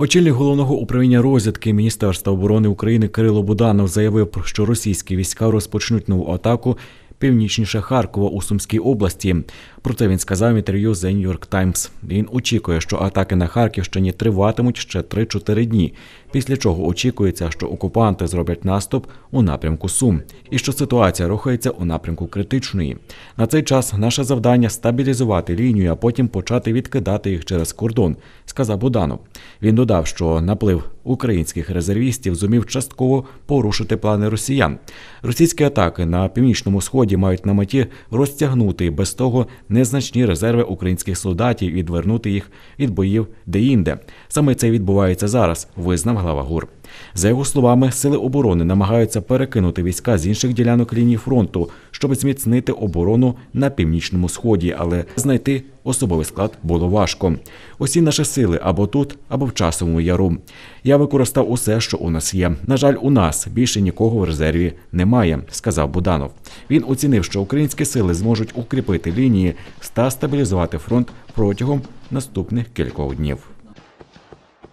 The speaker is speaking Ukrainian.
Очільник головного управління розвідки Міністерства оборони України Кирило Буданов заявив, що російські війська розпочнуть нову атаку північніше Харкова у Сумській області. Про це він сказав в інтерв'ю The New York Times. Він очікує, що атаки на Харківщині триватимуть ще 3-4 дні. Після чого очікується, що окупанти зроблять наступ у напрямку Сум, і що ситуація рухається у напрямку критичної. На цей час наше завдання стабілізувати лінію, а потім почати відкидати їх через кордон, сказав Буданов. Він додав, що наплив українських резервістів зумів частково порушити плани росіян. Російські атаки на північному сході мають на меті розтягнути без того незначні резерви українських солдатів і відвернути їх від боїв де-інде. Саме це відбувається зараз, визнав глава ГУР. За його словами, сили оборони намагаються перекинути війська з інших ділянок лінії фронту, щоб зміцнити оборону на північному сході, але знайти особовий склад було важко. Усі наші сили або тут, або в часовому яру. Я використав усе, що у нас є. На жаль, у нас більше нікого в резерві немає, сказав Буданов. Він оцінив, що українські сили зможуть укріпити лінії та стабілізувати фронт протягом наступних кількох днів.